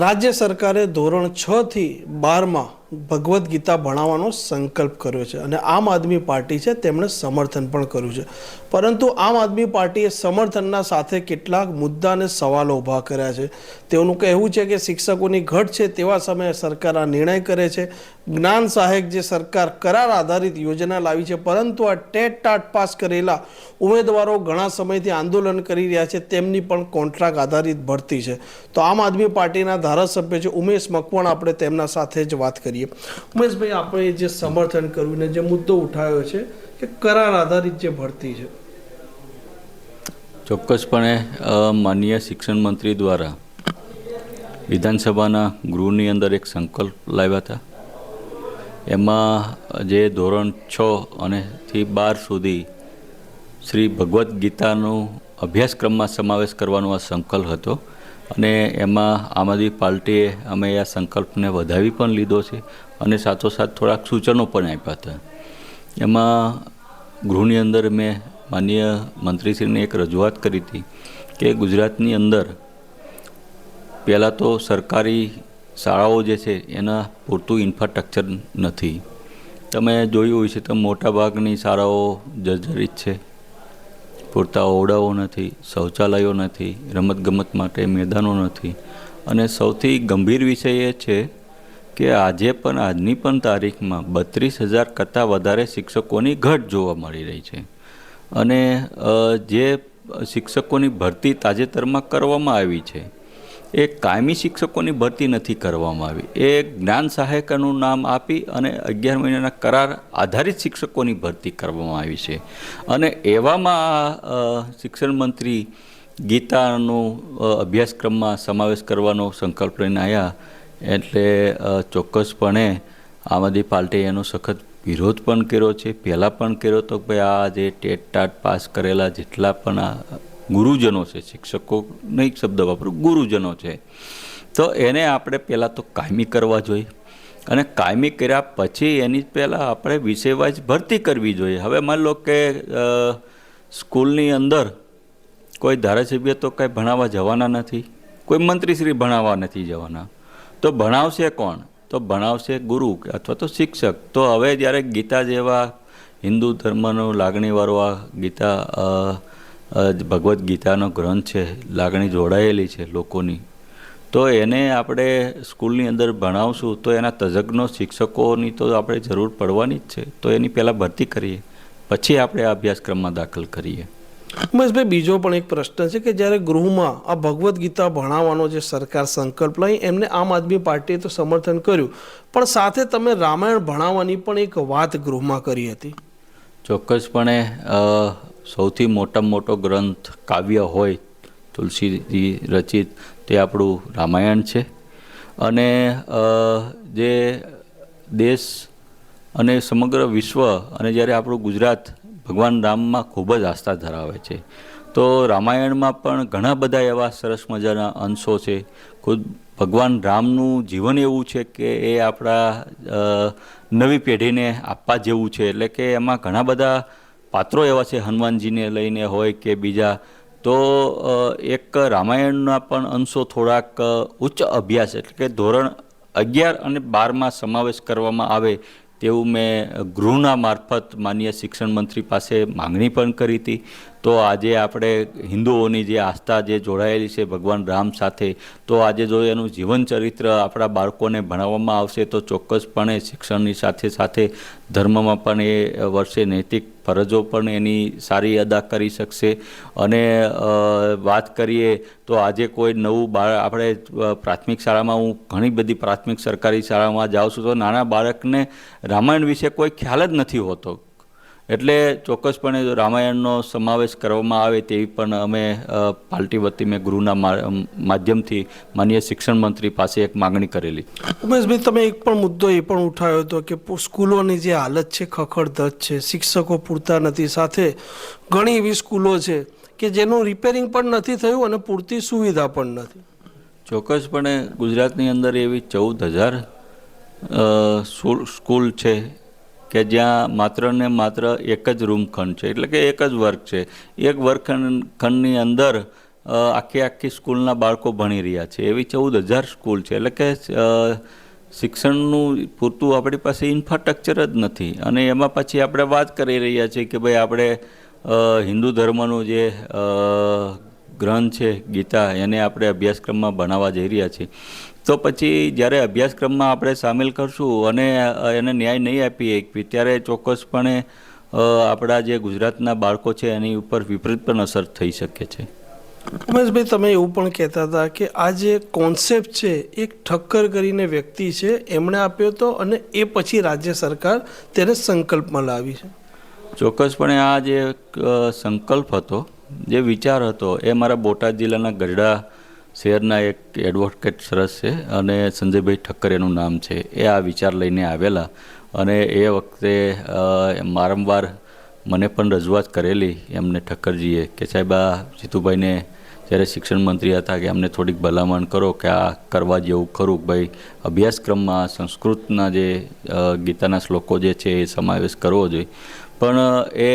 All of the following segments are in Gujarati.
રાજ્ય સરકારે ધોરણ છ થી બારમાં ભગવદ્ ગીતા ભણાવવાનો સંકલ્પ કર્યો છે અને આમ આદમી પાર્ટી છે, તેમણે સમર્થન પણ કર્યું છે. પરંતુ આમ આદમી પાર્ટીએ સમર્થનના સાથે કેટલાક મુદ્દાને સવાલો ઊભા કર્યા છે. તેઓનું કહેવું છે કે શિક્ષકોની ઘટ છે તેવા સમયે સરકાર આ નિર્ણય કરે છે. જ્ઞાન સહાયક જે સરકાર કરાર આધારિત યોજના લાવી છે, પરંતુ આ ટેટ ટાટ પાસ કરેલા ઉમેદવારો ઘણા સમયથી આંદોલન કરી રહ્યા છે, તેમની પણ કોન્ટ્રાક્ટ આધારિત ભરતી છે. તો આમ આદમી પાર્ટીના ધારાસભ્ય છે ઉમેશ મકવાણ, આપણે તેમના સાથે જ વાત કરીએ. ઉમેશભાઈ, આપણે જે સમર્થન કર્યું ને જે મુદ્દો ઉઠાવ્યો છે કે કરાર આધારિત જે ભરતી છે ચોક્કસપણે માનનીય શિક્ષણ મંત્રી દ્વારા વિધાનસભાના ગૃહની અંદર એક સંકલ્પ લાવ્યા હતા. એમાં જે ધોરણ છ અને થી બાર સુધી શ્રી ભગવદ્ ગીતાનો અભ્યાસક્રમમાં સમાવેશ કરવાનો આ સંકલ્પ હતો અને એમાં આમ આદમી પાર્ટીએ અમે આ સંકલ્પને વધાવી પણ લીધો છે અને સાથોસાથ થોડાક સૂચનો પણ આપ્યા હતા. એમાં ગૃહની અંદર મેં માનનીય મંત્રીશ્રીને એક રજૂઆત કરી હતી કે ગુજરાતની અંદર પહેલાં તો સરકારી શાળાઓ જે છે એના પૂરતું ઇન્ફ્રાસ્ટ્રક્ચર નથી. તમે જોયું હોય છે તો મોટાભાગની શાળાઓ જર્જરિત છે. પૂરતા ઓરડાઓ નથી, શૌચાલયો નથી, રમતગમત માટે મેદાનો નથી. અને સૌથી ગંભીર વિષય એ છે કે આજે પણ, આજની પણ તારીખમાં બત્રીસ હજાર કરતાં વધારે શિક્ષકોની ઘટ જોવા મળી રહી છે. અને જે શિક્ષકોની ભરતી તાજેતરમાં કરવામાં આવી છે, એ કાયમી શિક્ષકોની ભરતી નથી કરવામાં આવી. એ જ્ઞાન સહાયકનું નામ આપી અને અગિયાર મહિનાના કરાર આધારિત શિક્ષકોની ભરતી કરવામાં આવી છે. અને એવામાં શિક્ષણ મંત્રી ગીતાનો અભ્યાસક્રમમાં સમાવેશ કરવાનો સંકલ્પ લઈને આવ્યા એટલે ચોક્કસપણે આમ આદમી એનો સખત વિરોધ પણ કર્યો છે. પહેલાં પણ કર્યો તો કે ભાઈ આ જે ટેટ ટાટ પાસ કરેલા જેટલા પણ આ ગુરુજનો છે, શિક્ષકો નહીં શબ્દ વાપરું, ગુરુજનો છે. તો એને આપણે પહેલાં તો કાયમી કરવા જોઈએ અને કાયમી કર્યા પછી એની પહેલાં આપણે વિષયવાઇઝ ભરતી કરવી જોઈએ. હવે માની લો કે સ્કૂલની અંદર કોઈ ધારાસભ્ય તો કંઈ ભણાવવા જવાના નથી, કોઈ મંત્રીશ્રી ભણાવવા નથી જવાના. તો ભણાવશે કોણ? તો ભણાવશે ગુરુ અથવા તો શિક્ષક. તો હવે જ્યારે ગીતા જેવા હિન્દુ ધર્મનો લાગણીવાળો આ ગીતા ભગવદ્ ગીતાનો ગ્રંથ છે, લાગણી જોડાયેલી છે લોકોની, તો એને આપણે સ્કૂલની અંદર ભણાવશું તો એના તજજ્ઞો શિક્ષકોની તો આપણે જરૂર પડવાની જ છે. તો એની પહેલાં ભરતી કરીએ, પછી આપણે આ અભ્યાસક્રમમાં દાખલ કરીએ. ઉમેશભાઈ બીજો પણ એક પ્રશ્ન છે કે જ્યારે ગૃહમાં આ ભગવદ્ ગીતા ભણાવવાનો જે સરકાર સંકલ્પ લઈ, એમને આમ આદમી પાર્ટીએ તો સમર્થન કર્યું. પણ સાથે તમે રામાયણ ભણાવવાની પણ એક વાત ગૃહમાં કરી હતી. ચોક્કસપણે સૌથી મોટામાં મોટો ગ્રંથ કાવ્ય હોય, તુલસીજી રચિત, તે આપણું રામાયણ છે. અને જે દેશ અને સમગ્ર વિશ્વ અને જ્યારે આપણું ગુજરાત ભગવાન રામમાં ખૂબ જ આસ્થા ધરાવે છે. તો રામાયણમાં પણ ઘણા બધા એવા સરસ મજાના અંશો છે. ખુદ ભગવાન રામનું જીવન એવું છે કે એ આપણા નવી પેઢીને આપવા જેવું છે. એટલે કે એમાં ઘણા બધા પાત્રો એવા છે હનુમાનજીને લઈને હોય કે બીજા. તો એક રામાયણના પણ અંશો થોડાક ઉચ્ચ અભ્યાસ એટલે કે ધોરણ અગિયાર અને બારમાં સમાવેશ કરવામાં આવે તેવું મેં ગૃહના મારફત માનીય શિક્ષણ મંત્રી પાસે માંગણી પણ કરી હતી. તો આજે આપણે હિન્દુઓની જે આસ્થા જે જોડાયેલી છે ભગવાન રામ સાથે, તો આજે જો એનું જીવન ચરિત્ર આપણા બાળકોને ભણાવવામાં આવશે તો ચોક્કસપણે શિક્ષણની સાથે સાથે ધર્મમાં પણ એ વર્ષે નૈતિક ફરજો પણ એની સારી અદા કરી શકશે. અને વાત કરીએ તો આજે કોઈ નવું બાળ, આપણે પ્રાથમિક શાળામાં હું ઘણી બધી પ્રાથમિક સરકારી શાળામાં જાઉં છું તો નાના બાળકને રામાયણ વિશે કોઈ ખ્યાલ જ નથી હોતો. એટલે ચોક્કસપણે જો રામાયણનો સમાવેશ કરવામાં આવે તેવી પણ અમે પાર્ટી વતી મેં ગૃહના માધ્યમથી માનનીય શિક્ષણ મંત્રી પાસે એક માગણી કરેલી. ઉમેશભાઈ તમે એક પણ મુદ્દો એ પણ ઉઠાવ્યો હતો કે સ્કૂલોની જે હાલત છે ખખડધજ છે શિક્ષકો પૂરતા નથી. સાથે ઘણી એવી સ્કૂલો છે કે જેનું રિપેરિંગ પણ નથી થયું અને પૂરતી સુવિધા પણ નથી. ચોક્કસપણે ગુજરાતની અંદર એવી ચૌદ હજાર સ્કૂલ છે કે જ્યાં માત્ર ને માત્ર એક જ રૂમ ખંડ છે, એટલે કે એક જ વર્ગ છે. એક વર્ગખંડ ખંડની અંદર આખી આખી સ્કૂલના બાળકો ભણી રહ્યા છે. એવી ચૌદ હજાર સ્કૂલ છે. એટલે કે શિક્ષણનું પૂરતું આપણી પાસે ઇન્ફ્રાસ્ટ્રક્ચર જ નથી. અને એમાં પછી આપણે વાત કરી રહ્યા છીએ કે ભાઈ આપણે હિન્દુ ધર્મનું જે ગ્રંથ છે ગીતા એને આપણે અભ્યાસક્રમમાં ભણાવવા જઈ રહ્યા છીએ. તો પછી જ્યારે અભ્યાસક્રમમાં આપણે સામેલ કરશું અને એને ન્યાય નહીં આપીએ ત્યારે ચોક્કસપણે આપણા જે ગુજરાતના બાળકો છે એની ઉપર વિપરીત પણ અસર થઈ શકે છે. ઉમેશભાઈ તમે એવું પણ કહેતા હતા કે આ જે કોન્સેપ્ટ છે એક ઠક્કર કરીને વ્યક્તિ છે એમણે આપ્યો હતો અને એ પછી રાજ્ય સરકાર તેને સંકલ્પમાં લાવી છે. ચોક્કસપણે આ જે સંકલ્પ હતો જે વિચાર હતો, એ મારા બોટાદ જિલ્લાના ગઢડા શહેરના એક એડવોકેટ સરસ છે અને સંજયભાઈ ઠક્કર એનું નામ છે. એ આ વિચાર લઈને આવેલા અને એ વખતે વારંવાર મને પણ રજૂઆત કરેલી એમને ઠક્કરજીએ કે સાહેબ, આ જીતુભાઈને જ્યારે શિક્ષણ મંત્રી હતા કે અમને થોડીક ભલામણ કરો કે આ કરવા જેવું ખરું ભાઈ અભ્યાસક્રમમાં સંસ્કૃતના જે ગીતાના શ્લોકો જે છે એ સમાવેશ કરવો જોઈએ. પણ, એ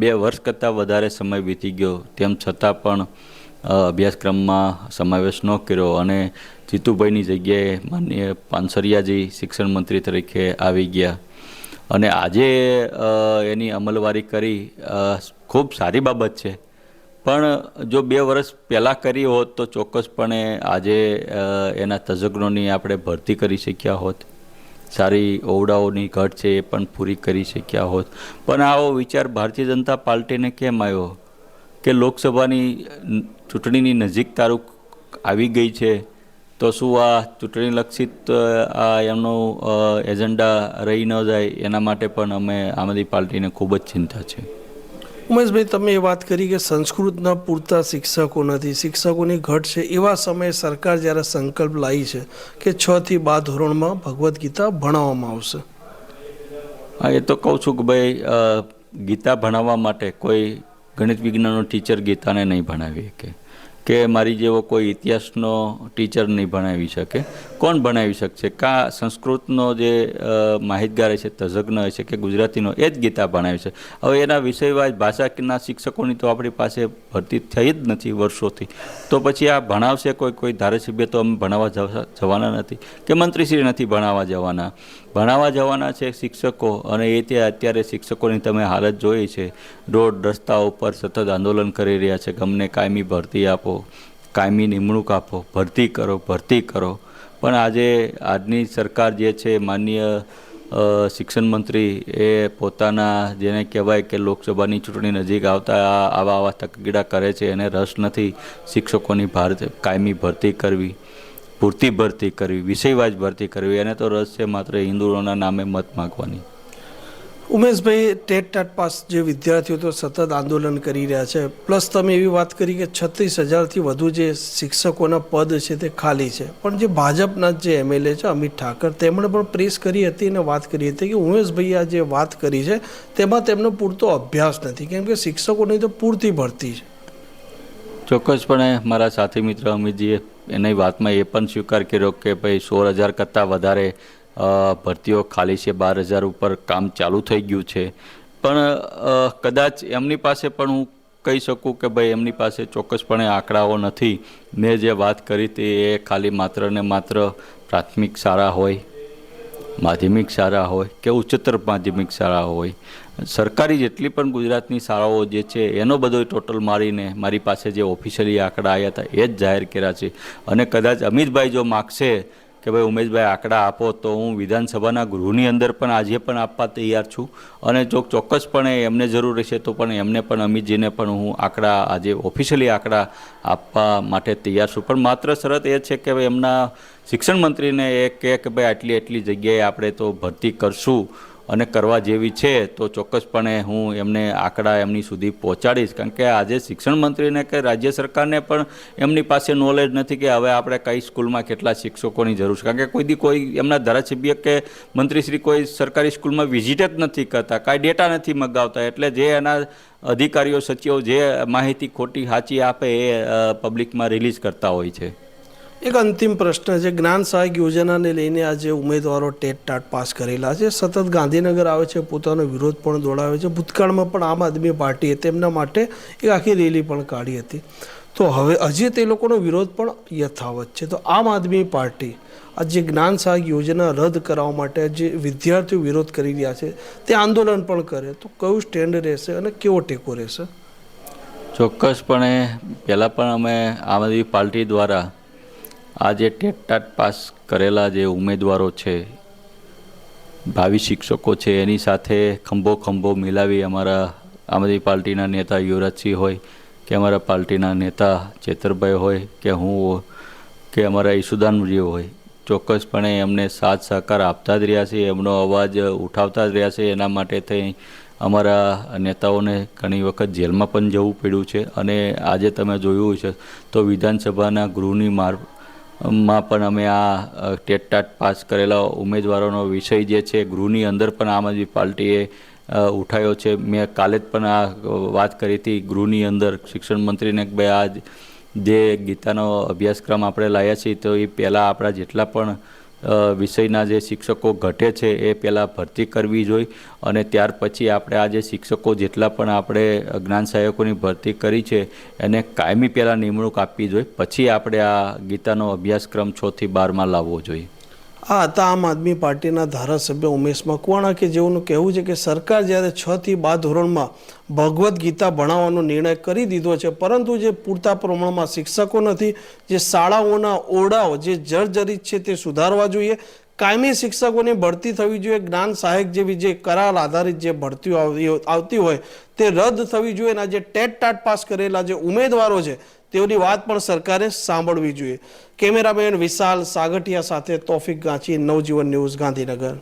બે વર્ષ કરતાં વધારે સમય વીતી ગયો. તેમ છતાં પણ અભ્યાસક્રમમાં સમાવેશ ન કર્યો અને જીતુભાઈની જગ્યાએ માન્ય પાનસરિયાજી શિક્ષણ મંત્રી તરીકે આવી ગયા. અને આજે એની અમલવારી કરી ખૂબ સારી બાબત છે. પણ, જો બે વર્ષ પહેલાં કરી હોત તો ચોક્કસપણે આજે એના તજજ્ઞોની આપણે ભરતી કરી શક્યા હોત. સારી ઓવડાઓની ઘટ છે એ પણ પૂરી કરી શક્યા હોત. પણ આવો વિચાર ભારતીય જનતા પાર્ટીને કેમ આવ્યો? કે લોકસભાની ચૂંટણીની નજીક તારીખ આવી ગઈ છે, તો શું આ ચૂંટણી લક્ષિત આ એમનો એજન્ડા રહી ન જાય એના માટે પણ અમે આમ આદમી પાર્ટીને ખૂબ જ ચિંતા છે. ઉમેશભાઈ તમે એ વાત કરી કે સંસ્કૃતના પૂરતા શિક્ષકો નથી. શિક્ષકોની ઘટ છે. એવા સમયે સરકાર જ્યારે સંકલ્પ લાવી છે કે છ થી બાર ધોરણમાં ભગવદ્ ગીતા ભણાવવામાં આવશે. હા, એ તો કહું છું કે ભાઈ ગીતા ભણાવવા માટે કોઈ ગણિત વિજ્ઞાનનો ટીચર ગીતાને નહીં ભણાવી શકે. કે મારી જેવો કોઈ ઇતિહાસનો ટીચર નહીં ભણાવી શકે. કોણ ભણાવી શકશે? કા સંસ્કૃતનો જે માહિતગાર છે તજજ્ઞ છે કે ગુજરાતીનો, એ જ ગીતા ભણાવી છે. હવે એના વિષયવાજ ભાષાના શિક્ષકોની તો આપણી પાસે ભરતી થઈ જ નથી વર્ષોથી. તો પછી આ ભણાવશે કોઈ કોઈ ધારાસભ્ય તો અમે ભણાવવા જવાના નથી. કે મંત્રીશ્રી નથી ભણાવવા જવાના. ભણાવવા જવાના છે શિક્ષકો અને એ તે અત્યારે શિક્ષકોની તમે હાલત જોઈ છે. રોડ રસ્તા ઉપર સતત આંદોલન કરી રહ્યા છે. ગમને કાયમી ભરતી આપો, કાયમી નિમણૂક આપો, ભરતી કરો ભરતી કરો. પણ આજે આજની સરકાર જે છે, માનનીય શિક્ષણ મંત્રી એ પોતાના જેને કહેવાય કે લોકસભાની ચૂંટણી નજીક આવતા આવા આવા તકગીડા કરે છે, એને રસ નથી શિક્ષકોની ભારત કાયમી ભરતી કરવી, પૂરતી ભરતી કરવી વિષયવાજ ભરતી કરવી, એને તો રસ છે માત્ર હિન્દુઓના નામે મત માગવાની. ઉમેશભાઈ, ટેટ ટાટ પાસ જે વિદ્યાર્થીઓ તો સતત આંદોલન કરી રહ્યા છે. પ્લસ તમે એવી વાત કરી કે છત્રીસ હજારથી વધુ જે શિક્ષકોના પદ છે તે ખાલી છે. પણ જે ભાજપના જે એમએલએ છે, અમિત ઠાકર, તેમણે પણ પ્રેસ કરી હતી અને વાત કરી હતી કે ઉમેશભાઈ આ જે વાત કરી છે, તેમાં તેમનો પૂરતો અભ્યાસ નથી. કેમ કે શિક્ષકોની તો પૂરતી ભરતી છે. ચોક્કસપણે મારા સાથી મિત્ર અમિતજીએ એની વાતમાં એ પણ સ્વીકાર કર્યો કે ભાઈ સોળ હજાર કરતાં વધારે ભરતીઓ ખાલી છે, બાર હજાર ઉપર કામ ચાલુ થઈ ગયું છે. પણ કદાચ એમની પાસે પણ હું કહી શકું કે ભાઈ, એમની પાસે ચોક્કસપણે આંકડાઓ નથી. મેં જે વાત કરી હતી એ ખાલી માત્ર ને માત્ર પ્રાથમિક શાળા હોય, માધ્યમિક શાળા હોય કે ઉચ્ચતર માધ્યમિક શાળા હોય. સરકારી જેટલી પણ ગુજરાતની શાળાઓ જે છે, એનો બધો ટોટલ મારીને મારી પાસે જે ઓફિશિયલી આંકડા આવ્યા હતા, એ જ જાહેર કર્યા છે. અને કદાચ અમિતભાઈ જો માગશે કે ભાઈ ઉમેશભાઈ આંકડા આપો તો હું વિધાનસભાના ગૃહની અંદર પણ આજે પણ આપવા તૈયાર છું. અને જો ચોક્કસપણે એમને જરૂર રહેશે તો પણ એમને પણ, અમિતજીને પણ હું આંકડા, આજે ઓફિશિયલી આંકડા આપવા માટે તૈયાર છું. પણ માત્ર શરત એ છે કે ભાઈ એમના શિક્ષણ મંત્રીને એ કહે કે ભાઈ આટલી આટલી જગ્યાએ આપણે તો ભરતી કરશું. અને કરવા જેવી છે, તો ચોક્કસપણે હું એમને આંકડા એમની સુધી પહોંચાડીશ. કારણ કે આજે શિક્ષણ મંત્રીને કે રાજ્ય સરકારને પણ એમની પાસે નોલેજ નથી કે હવે આપણે કઈ સ્કૂલમાં કેટલા શિક્ષકોની જરૂર છે. કારણ કે કોઈ દી કોઈ એમના ધારાસભ્ય કે મંત્રીશ્રી કોઈ સરકારી સ્કૂલમાં વિઝિટ જ નથી કરતા, કાંઈ ડેટા નથી મગાવતા. એટલે જે એના અધિકારીઓ, સચિવો જે માહિતી ખોટી સાચી આપે એ પબ્લિકમાં રિલીઝ કરતા હોય છે. એક અંતિમ પ્રશ્ન છે, જ્ઞાન સહાયક યોજનાને લઈને આજે ઉમેદવારો ટેટ ટાટ પાસ કરેલા છે, સતત ગાંધીનગર આવે છે, પોતાનો વિરોધ પણ દોડાવે છે, ભૂતકાળમાં પણ આમ આદમી પાર્ટીએ તેમના માટે એક આખી રેલી પણ કાઢી હતી. તો હવે હજી તે લોકોનો વિરોધ પણ યથાવત છે. તો આમ આદમી પાર્ટી આ જે જ્ઞાન સહાયક યોજના રદ કરાવવા માટે જે વિદ્યાર્થીઓ વિરોધ કરી રહ્યા છે, તે આંદોલન પણ કરે. તો કયું સ્ટેન્ડ રહેશે અને કેવો ટેકો રહેશે? ચોક્કસપણે પહેલાં પણ અમે આમ આદમી પાર્ટી દ્વારા આ જે ટેટટાટ પાસ કરેલા જે ઉમેદવારો છે, ભાવિ શિક્ષકો છે, એની સાથે ખંભો ખંભો મિલાવી અમારા આમ આદમી પાર્ટીના નેતા યુવરાજસિંહ હોય કે અમારા પાર્ટીના નેતા ચેતરભાઈ હોય કે હું કે અમારા ઈસુદાનજી હોય, ચોક્કસપણે એમને સાથ સહકાર આપતા જ રહ્યા છે, એમનો અવાજ ઉઠાવતા જ રહ્યા છે. એના માટે થઈ અમારા નેતાઓને ઘણી વખત જેલમાં પણ જવું પડ્યું છે. અને આજે તમે જોયું છે તો વિધાનસભાના ગૃહની માર માં પણ અમે આ ટેટટાટ ટેટ ટાટ પાસ કરેલા ઉમેદવારોનો વિષય જે છે, ગૃહની અંદર પણ આમ આદમી પાર્ટીએ ઉઠાવ્યો છે. મેં કાલે જ પણ આ વાત કરી હતી ગૃહની અંદર. શિક્ષણ મંત્રીને કે ભાઈ આ જે ગીતાનો અભ્યાસક્રમ આપણે લાવ્યા છીએ, તો એ પહેલાં આપણા જેટલા પણ વિષયના જે શિક્ષકો ઘટે છે એ પહેલાં ભરતી કરવી જોઈએ અને ત્યાર પછી આપણે આ જે શિક્ષકો જેટલા પણ આપણે જ્ઞાન સહાયકોની ભરતી કરી છે, એને કાયમી પહેલાં નિમણૂક આપવી જોઈએ પછી આપણે આ ગીતાનો અભ્યાસક્રમ છથી બારમાં લાવવો જોઈએ. આ હતા આમ આદમી પાર્ટીના ધારાસભ્ય ઉમેશ મકવાણા કે જેઓનું કહેવું છે કે સરકાર જ્યારે છ થી બાર ધોરણમાં ભગવદ્ ગીતા ભણાવવાનો નિર્ણય કરી દીધો છે, પરંતુ જે પૂરતા પ્રમાણમાં શિક્ષકો નથી, જે શાળાઓના ઓરડાઓ, જે જર્જરિત છે તે સુધારવા જોઈએ. કાયમી શિક્ષકોની ભરતી થવી જોઈએ, જ્ઞાન સહાયક જેવી જે કરાર આધારિત જે ભરતીઓ આવતી- હોય તે રદ થવી જોઈએ. અને જે ટેટ ટાટ પાસ કરેલા જે ઉમેદવારો છે તેઓની વાત પણ સરકારે સાંભળવી જોઈએ. કેમેરામેન વિશાલ સાગઠિયા સાથે તોફિક ગાંચી, નવજીવન ન્યૂઝ ગાંધીનગર.